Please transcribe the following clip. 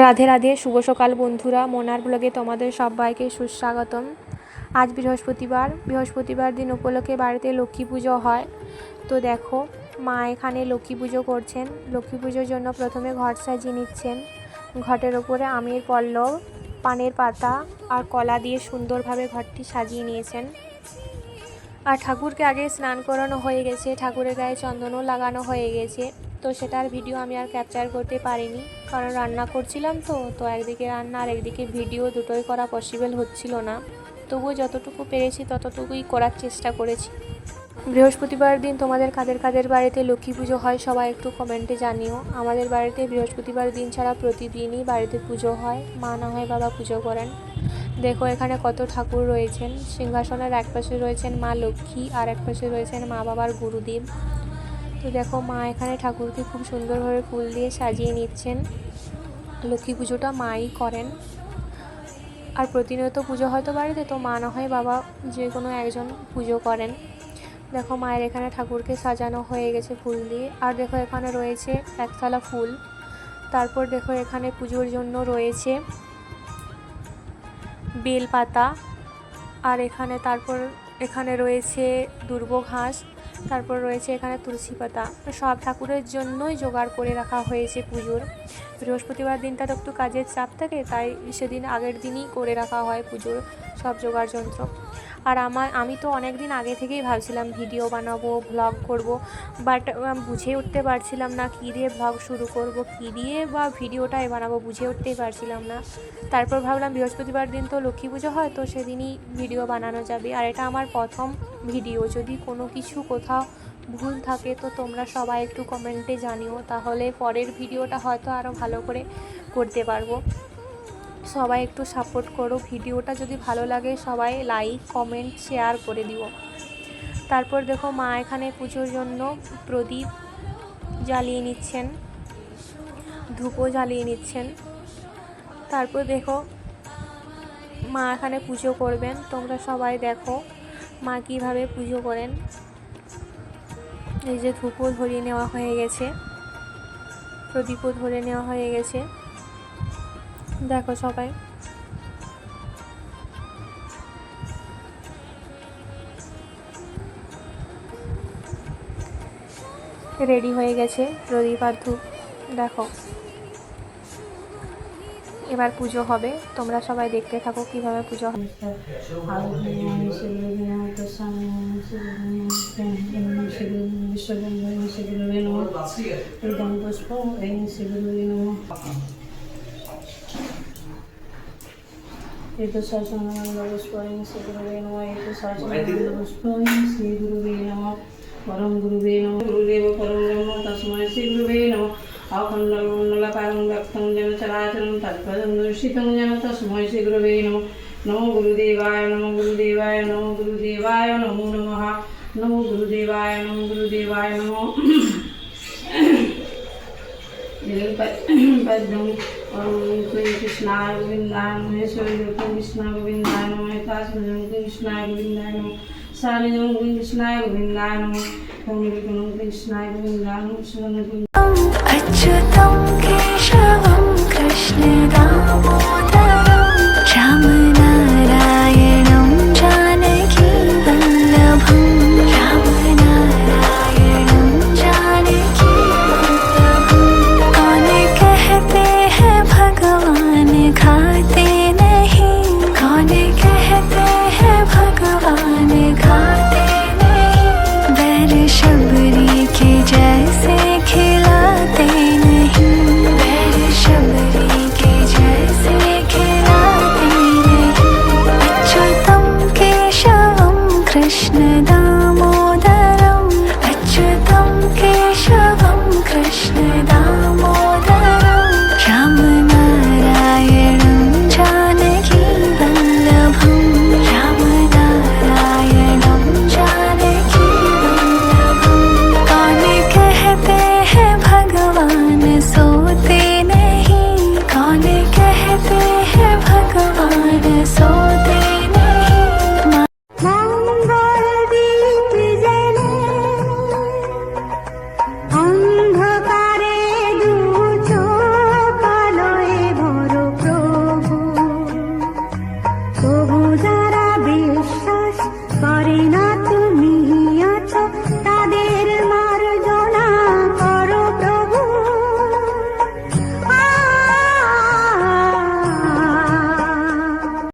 রাধে রাধে, শুভ সকাল বন্ধুরা। মোনার ব্লগে তোমাদের সবাইকে সুস্বাগতম। আজ বৃহস্পতিবার। বৃহস্পতিবার দিন উপলক্ষে বাড়িতে লক্ষ্মী পুজো হয়। তো দেখো, মা এখানে লক্ষ্মী পুজো করছেন। লক্ষ্মী পুজোর জন্য প্রথমে ঘট সাজিয়ে নিচ্ছেন। ঘটের ওপরে আমের পল্লব, পানের পাতা আর কলা দিয়ে সুন্দরভাবে ঘরটি সাজিয়ে নিয়েছেন। আর ঠাকুরকে আগে স্নান করানো হয়ে গেছে। ঠাকুরের গায়ে চন্দনও লাগানো হয়ে গেছে। তো সেটার ভিডিও আমি আর ক্যাপচার করতে পারিনি। কারণ রান্না করছিলাম তো তো একদিকে রান্না আর একদিকে ভিডিও দুটোই করা পসিবল হচ্ছিল না। তবুও যতটুকু পেরেছি ততটুকুই করার চেষ্টা করেছি। বৃহস্পতিবার দিন তোমাদের কাদের কাদের বাড়িতে লক্ষ্মী পুজো হয় সবাই একটু কমেন্টে জানিও। আমাদের বাড়িতে বৃহস্পতিবার দিন ছাড়া প্রতিদিনই বাড়িতে পুজো হয়, মা না হয় বাবা পুজো করেন। দেখো এখানে কত ঠাকুর রয়েছেন। সিংহাসনের এক পাশে রয়েছেন মা লক্ষ্মী আর এক পাশে রয়েছেন মা বাবার গুরুদেব। তো দেখো মা এখানে ঠাকুরকে খুব সুন্দরভাবে ফুল দিয়ে সাজিয়ে নিচ্ছেন। লক্ষ্মী পুজোটা মাই করেন। আর প্রতিনিয়ত পুজো হয়তো বাড়িতে, তো মা না হয় বাবা যে কোনো একজন পুজো করেন। দেখো মায়ের এখানে ঠাকুরকে সাজানো হয়ে গেছে ফুল দিয়ে। আর দেখো এখানে রয়েছে একতলা ফুল। তারপর দেখো এখানে পুজোর জন্য রয়েছে বেল পাতা আর এখানে তারপর এখানে রয়েছে দুর্ব ঘাস তারপর রয়েছে এখানে তুলসী পাতা। সব ঠাকুরের জন্যই জোগাড় করে রাখা হয়েছে পুজোর। বৃহস্পতিবার দিনটা তো একটু কাজের চাপ থাকে, তাই সেদিন আগের দিনই করে রাখা হয় পুজোর সব জোগাড় যন্ত্র। আর আমার, আমি তো অনেক দিন আগে থেকেই ভাবছিলাম ভিডিও বানাবো ভ্লগ করব বাট বুঝে উঠতে পারছিলাম না কী দিয়ে ভ্লগ শুরু করব, কী দিয়ে বা ভিডিওটাই বানাবো বুঝে উঠতেই পারছিলাম না। তারপর ভাবলাম বৃহস্পতিবার দিন তো লক্ষ্মী পুজো হয়, তো সেদিনই ভিডিও বানানো যাবে। আর এটা আমার প্রথম ভিডিও, যদি কোনো কিছু কোথাও ভুল থাকে, তো তোমরা সবাই একটু কমেন্টে জানিও। তাহলে পরের ভিডিওটা হয়তো আরও ভালো করে করতে পারব। সবাই একটু সাপোর্ট করো। ভিডিওটা যদি ভালো লাগে, সবাই লাইক কমেন্ট শেয়ার করে দিও। তারপর দেখো মা এখানে পুজোর জন্য প্রদীপ জ্বালিয়ে নিচ্ছেন ধূপও জ্বালিয়ে নিচ্ছেন। তারপর দেখো মা এখানে পুজো করবেন। তোমরা সবাই দেখো মা কীভাবে পুজো করেন। এই যে ধূপও ধরিয়ে নেওয়া হয়ে গেছে। প্রদীপও ধরে নেওয়া হয়ে গেছে। দেখো সবাই। রেডি হয়ে গেছে প্রদীপ আর ধূপ। দেখো। এবার পুজো হবে তোমরা সবাই দেখতে থাকো কিভাবে পুজো হবে ఏదో సహస్రనామస్వామి శ్రీ గురువే నమ ఏదో సహస్రనామస్వామి శ్రీ గురువే నమ పరం గురువే నమ सुरक्षितं जनत सुमहर्षिगुरवे नमः नमो गुरुदेवाय नमो गुरुदेवाय नमो गुरुदेवाय नमो नमः नमो गुरुदेवाय नमो गुरुदेवाय नमो पद्म कृष्णाय गोविन्दाय महेश्वरी कृष्णा गोविन्दाय नमः काश्मीर कृष्णाय गोविन्दाय नमः सारे नमो कृष्णाय गोविन्दाय नमः कृष्णाय गोविन्दाय नमः अच्युतं केशव 내가 보니 so